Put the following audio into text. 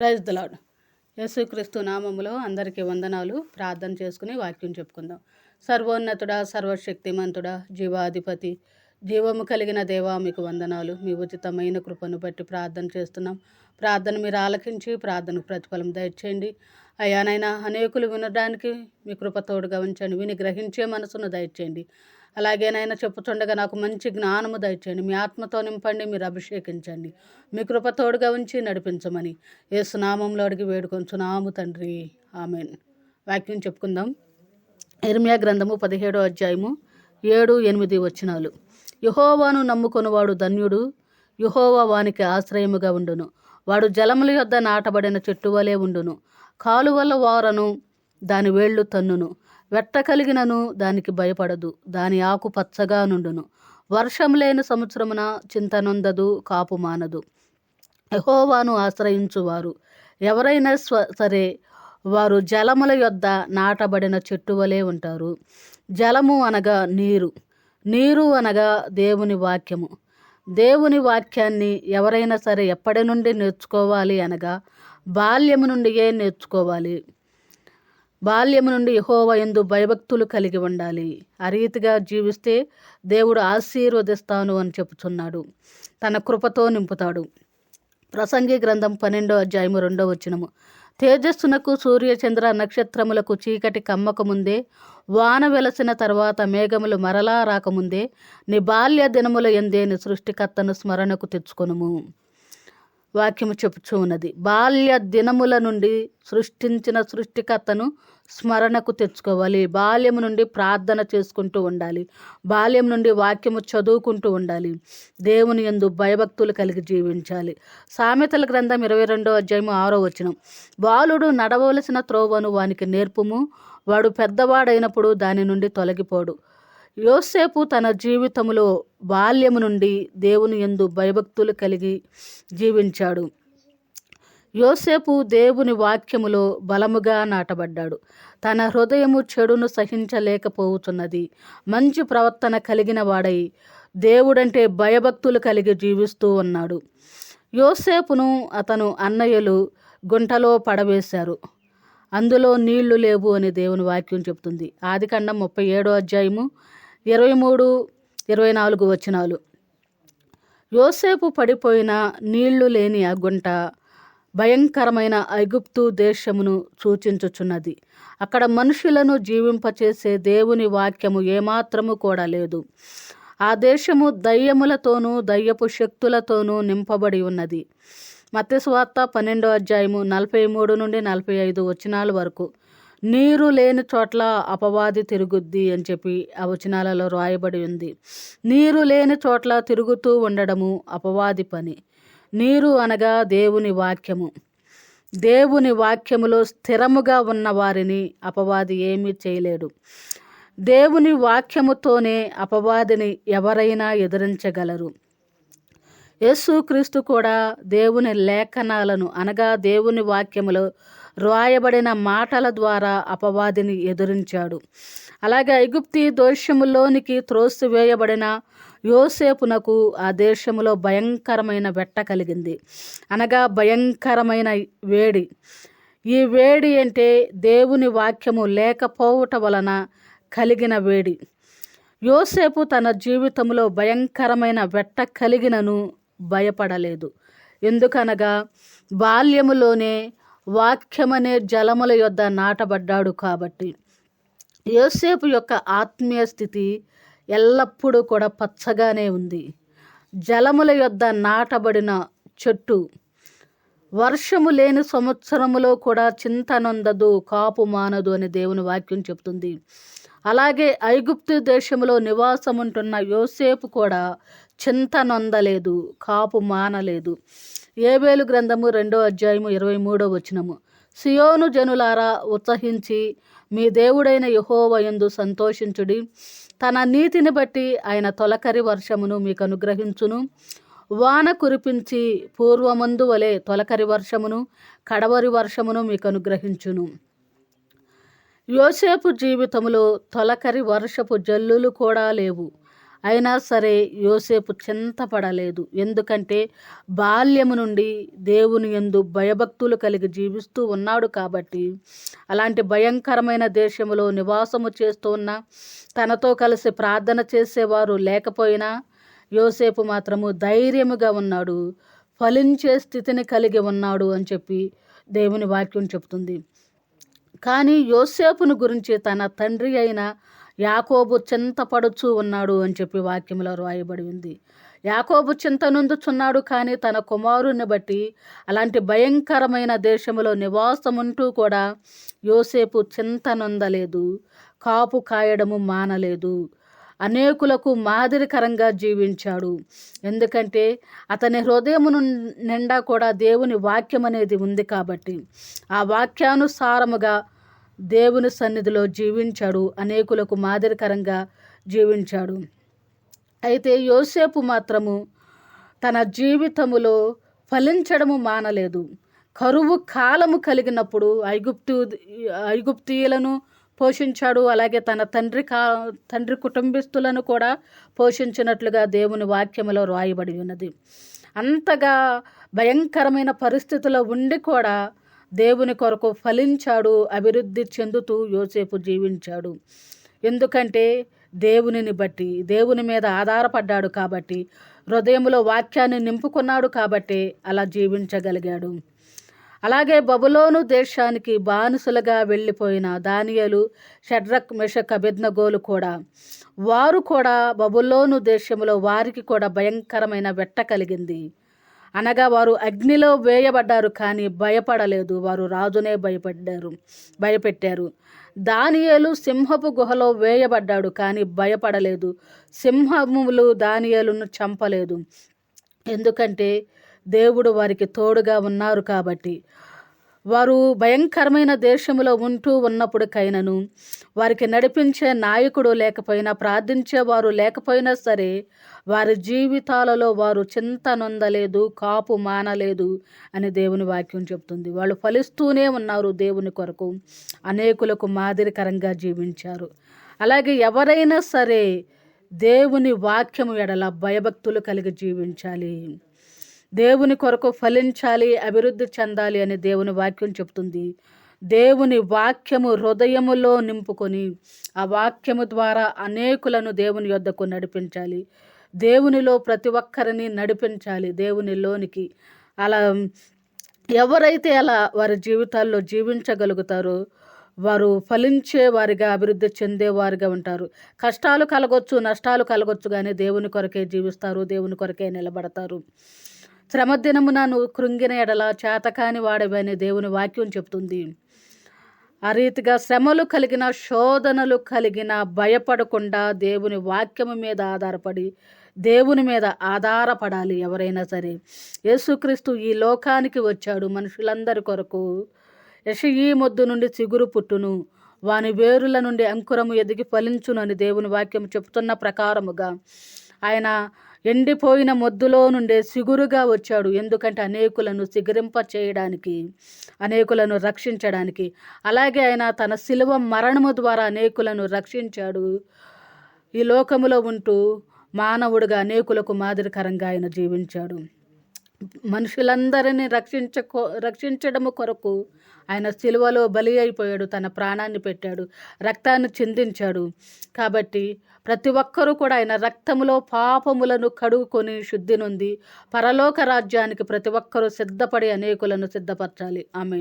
Praise the Lord యేసుక్రీస్తు నామములో అందరికీ వందనాలు. ప్రార్థన చేసుకుని వాక్యం చెప్పుకుందాం. సర్వోన్నతుడా సర్వశక్తిమంతుడా జీవాధిపతి జీవము కలిగిన దేవా మీకు వందనాలు. మీ ఉచితమైన కృపను బట్టి ప్రార్థన చేస్తున్నాం. ప్రార్థన మీరు ఆలకించి ప్రార్థనకు ప్రతిఫలం దయచేయండి. అయానైనా అనేకులు వినడానికి మీ కృప తోడుగా ఉంచండి. విని గ్రహించే మనసును దయచేయండి. అలాగే నాయన చెప్పుతుండగా నాకు మంచి జ్ఞానము దయచేయండి. మీ ఆత్మతో నింపండి మీరు అభిషేకించండి. మీ కృప తోడుగా ఉంచి నడిపించమని ఏసునామంలో అడిగి వేడుకొంచున్నాము తండ్రి. ఆమెన్. వాక్యం చెప్పుకుందాం. ఇర్మియా గ్రంథము పదిహేడో అధ్యాయము ఏడు ఎనిమిది వచనాలు. యుహోవాను నమ్ముకొనువాడు ధన్యుడు యుహోవా వానికి ఆశ్రయముగా ఉండును. వాడు జలముల యొద్ద నాటబడిన చెట్టు వలె ఉండును. కాలువల వారను దాని వేళ్ళు తన్నును. వెట్ట కలిగినను దానికి భయపడదు. దాని ఆకు పచ్చగా నుండును. వర్షం లేని సంవత్సరమున చింతనొందదు కాపు మానదు. యహోవాను ఆశ్రయించువారు. ఎవరైనా స్వ సరే వారు జలముల యొద్ద నాటబడిన చెట్టు వలె ఉంటారు. జలము అనగా నీరు. నీరు అనగా దేవుని వాక్యము. దేవుని వాక్యాన్ని ఎవరైనా సరే ఎప్పటి నుండి నేర్చుకోవాలి అనగా బాల్యము నుండియే నేర్చుకోవాలి. బాల్యము నుండి యహోవ ఎందు భయభక్తులు కలిగి ఉండాలి. ఆ రీతిగా జీవిస్తే దేవుడు ఆశీర్వదిస్తాను అని చెప్పుచున్నాడు. తన కృపతో నింపుతాడు. ప్రసంగి గ్రంథం పన్నెండో అధ్యాయము రెండో వచనము. తేజస్సునకు సూర్యచంద్ర నక్షత్రములకు చీకటి కమ్మకముందే వాన వెలసిన తర్వాత మేఘములు మరలా రాకముందే నీ బాల్య దినముల ఎందే నీ సృష్టికర్తను స్మరణకు తెచ్చుకొనుము. వాక్యము చెప్పుచూ ఉన్నది. బాల్య దినముల నుండి సృష్టించిన సృష్టికర్తను స్మరణకు తెచ్చుకోవాలి. బాల్యం నుండి ప్రార్థన చేసుకుంటూ ఉండాలి. బాల్యం నుండి వాక్యము చదువుకుంటూ ఉండాలి. దేవుని ఎందు భయభక్తులు కలిగి జీవించాలి. సామెతల గ్రంథం ఇరవై రెండో అధ్యాయము ఆరో వచనం. బాలుడు నడవలసిన త్రోవను వానికి నేర్పుము. వాడు పెద్దవాడైనప్పుడు దాని నుండి తొలగిపోడు. యోసేపు తన జీవితంలో బాల్యము నుండి దేవుని ఎందు భయభక్తులు కలిగి జీవించాడు. యోసేపు దేవుని వాక్యములో బలముగా నాటబడ్డాడు. తన హృదయము చెడును సహించలేకపోతున్నది. మంచి ప్రవర్తన కలిగిన వాడై దేవుడంటే భయభక్తులు కలిగి జీవిస్తూ ఉన్నాడు. యోసేపును అతను అన్నయ్యలు గుంటలో పడవేశారు. అందులో నీళ్ళు లేవు అని దేవుని వాక్యం చెప్తుంది. ఆదికాండం ముప్పై ఏడో అధ్యాయము ఇరవై మూడు ఇరవై నాలుగు వచనాలు. యోసేపు పడిపోయిన నీళ్ళు లేని ఆ గుంట భయంకరమైన ఐగుప్తు దేశమును సూచించుచున్నది. అక్కడ మనుషులను జీవింపచేసే దేవుని వాక్యము ఏమాత్రము కూడా లేదు. ఆ దేశము దయ్యములతోనూ దయ్యపు శక్తులతోనూ నింపబడి ఉన్నది. మత్స్వార్త పన్నెండో అధ్యాయము నలభై మూడు నుండి నలభై ఐదు వచనాల వరకు. నీరు లేని చోట్ల అపవాది తిరుగుద్ది అని చెప్పి ఆ వచనాలలో రాయబడి ఉంది. నీరు లేని చోట్ల తిరుగుతూ ఉండడము అపవాది పని. నీరు అనగా దేవుని వాక్యము. దేవుని వాక్యములో స్థిరముగా ఉన్న వారిని అపవాది ఏమీ చేయలేడు. దేవుని వాక్యముతోనే అపవాదిని ఎవరైనా ఎదిరించగలరు. యేసుక్రీస్తు కూడా దేవుని లేఖనాలను అనగా దేవుని వాక్యములో రాయబడిన మాటల ద్వారా అపవాదిని ఎదురించాడు. అలాగే ఐగుప్తి దోషములోనికి త్రోసివేయబడిన యోసేపునకు ఆ దేశంలో భయంకరమైన వెట్ట కలిగింది. అనగా భయంకరమైన వేడి. ఈ వేడి అంటే దేవుని వాక్యము లేకపోవట వలన కలిగిన వేడి. యోసేపు తన జీవితంలో భయంకరమైన వెట్ట కలిగినను భయపడలేదు. ఎందుకనగా బాల్యములోనే వాక్యమనే జలముల యొద్ద నాటబడ్డాడు కాబట్టి. యోసేపు యొక్క ఆత్మీయ స్థితి ఎల్లప్పుడూ కూడా పచ్చగానే ఉంది. జలముల యొద్ద నాటబడిన చెట్టు వర్షము లేని సంవత్సరములో కూడా చింతనొందదు కాపు మానదు అని దేవుని వాక్యం చెప్తుంది. అలాగే ఐగుప్తు దేశంలో నివాసముంటున్న యోసేపు కూడా చింత నొందలేదు కాపు మానలేదు. ఏబేలు గ్రంథము రెండో అధ్యాయము ఇరవై మూడో వచనము. సియోను జనులారా ఉత్సహించి మీ దేవుడైన యహోవయందు సంతోషించుడి. తన నీతిని బట్టి ఆయన తొలకరి వర్షమును మీకు అనుగ్రహించును. వాన కురిపించి పూర్వమందు వలె తొలకరి వర్షమును కడవరి వర్షమును మీకు అనుగ్రహించును. యోసేపు జీవితంలో తొలకరి వర్షపు జల్లులు కూడా లేవు. అయినా సరే యోసేపు చింతపడలేదు. ఎందుకంటే బాల్యము నుండి దేవుని ఎందు భయభక్తులు కలిగి జీవిస్తూ ఉన్నాడు కాబట్టి అలాంటి భయంకరమైన దేశంలో నివాసము చేస్తున్న తనతో కలిసి ప్రార్థన చేసేవారు లేకపోయినా యోసేపు మాత్రము ధైర్యముగా ఉన్నాడు. ఫలించే స్థితిని కలిగి ఉన్నాడు అని చెప్పి దేవుని వాక్యం చెప్తుంది. కానీ యోసేపును గురించి తన తండ్రి అయిన యాకోబు చింతపడుచు ఉన్నాడు అని చెప్పి వాక్యంలో రాయబడి ఉంది. యాకోబు చింతనుందుచున్నాడు కానీ తన కుమారుని బట్టి అలాంటి భయంకరమైన దేశంలో నివాసముంటూ కూడా యోసేపు చింత నొందలేదు కాపు కాయడము మానలేదు అనేకులకు మాదిరికరంగా జీవించాడు. ఎందుకంటే అతని హృదయమును నిండా కూడా దేవుని వాక్యం అనేది ఉంది కాబట్టి. ఆ వాక్యానుసారముగా దేవుని సన్నిధిలో జీవించాడు అనేకులకు మాదిరికరంగా జీవించాడు. అయితే యోసేపు మాత్రము తన జీవితములో ఫలించడము మానలేదు. కరువు కాలము కలిగినప్పుడు ఐగుప్తు ఐగుప్తీయులను పోషించాడు అలాగే తన తండ్రి కా తండ్రి కుటుంబీస్తులను కూడా పోషించినట్లుగా దేవుని వాక్యములో రాయబడి ఉన్నది. అంతగా భయంకరమైన పరిస్థితుల్లో ఉండి కూడా దేవుని కొరకు ఫలించాడు అభివృద్ధి చెందుతూ యోసేపు జీవించాడు. ఎందుకంటే దేవునిని బట్టి దేవుని మీద ఆధారపడ్డాడు కాబట్టి హృదయంలో వాక్యాన్ని నింపుకున్నాడు కాబట్టి అలా జీవించగలిగాడు. అలాగే బబులోను దేశానికి బానిసలుగా వెళ్ళిపోయిన దానియలు షడ్రక్ మెషక్ అభిజ్ఞగోలు కూడా వారు కూడా బబులోను దేశంలో వారికి కూడా భయంకరమైన వెట్ట కలిగింది. అనగా వారు అగ్నిలో వేయబడ్డారు కానీ భయపడలేదు. వారు రాజునే భయపడ్డారు భయపెట్టారు. దానియేలు సింహపు గుహలో వేయబడ్డాడు కానీ భయపడలేదు. సింహములు దానియేలును చంపలేదు. ఎందుకంటే దేవుడు వారికి తోడుగా ఉన్నారు కాబట్టి. వారు భయంకరమైన దేశంలో ఉంటూ ఉన్నప్పుడుకైనను. వారికి నడిపించే నాయకుడు లేకపోయినా ప్రార్థించేవారు లేకపోయినా సరే వారి జీవితాలలో వారు చింత నొందలేదు కాపు మానలేదు అని దేవుని వాక్యం చెప్తుంది. వాళ్ళు ఫలిస్తూనే ఉన్నారు దేవుని కొరకు. అనేకులకు మాదిరికరంగా జీవించారు. అలాగే ఎవరైనా సరే దేవుని వాక్యము ఎడల భయభక్తులు కలిగి జీవించాలి. దేవుని కొరకు ఫలించాలి అభివృద్ధి చెందాలి అని దేవుని వాక్యం చెప్తుంది. దేవుని వాక్యము హృదయములో నింపుకొని ఆ వాక్యము ద్వారా అనేకులను దేవుని యొద్దకు నడిపించాలి. దేవునిలో ప్రతి ఒక్కరిని నడిపించాలి దేవునిలోనికి. అలా ఎవరైతే అలా వారి జీవితాల్లో జీవించగలుగుతారో వారు ఫలించే వారిగా అభివృద్ధి చెందేవారిగా ఉంటారు. కష్టాలు కలగొచ్చు నష్టాలు కలగొచ్చు కానీ దేవుని కొరకే జీవిస్తారు దేవుని కొరకే నిలబడతారు. శ్రమదినమున నువ్వు కృంగిన ఎడల చేతకాని వాడవని దేవుని వాక్యం చెప్తుంది ఆ రీతిగా శ్రమలు కలిగిన శోధనలు కలిగిన భయపడకుండా దేవుని వాక్యము మీద ఆధారపడి దేవుని మీద ఆధారపడాలి ఎవరైనా సరే. యేసుక్రీస్తు ఈ లోకానికి వచ్చాడు మనుషులందరి కొరకు. యషయి మొద్దు నుండి చిగురు పుట్టును వాని వేరుల నుండి అంకురము ఎదిగి ఫలించును అని దేవుని వాక్యం చెప్తున్న ప్రకారముగా ఆయన ఎండిపోయిన మొద్దులో నుండే సిగురుగా వచ్చాడు. ఎందుకంటే అనేకులను సిగరింప చేయడానికి అనేకులను రక్షించడానికి. అలాగే ఆయన తన శిలువ మరణము ద్వారా అనేకులను రక్షించాడు. ఈ లోకములో ఉంటూ మానవుడిగా అనేకులకు మాదిరికరంగా ఆయన జీవించాడు. మనుషులందరినీ రక్షించకో రక్షించడము కొరకు ఆయన సిలువలో బలి అయిపోయాడు తన ప్రాణాన్ని పెట్టాడు రక్తాన్ని చిందించాడు. కాబట్టి ప్రతి ఒక్కరూ కూడా ఆయన రక్తములో పాపములను కడుగుకొని శుద్ధి నొంది పరలోక రాజ్యానికి ప్రతి ఒక్కరూ సిద్ధపడి అనేకులను సిద్ధపరచాలి. ఆమె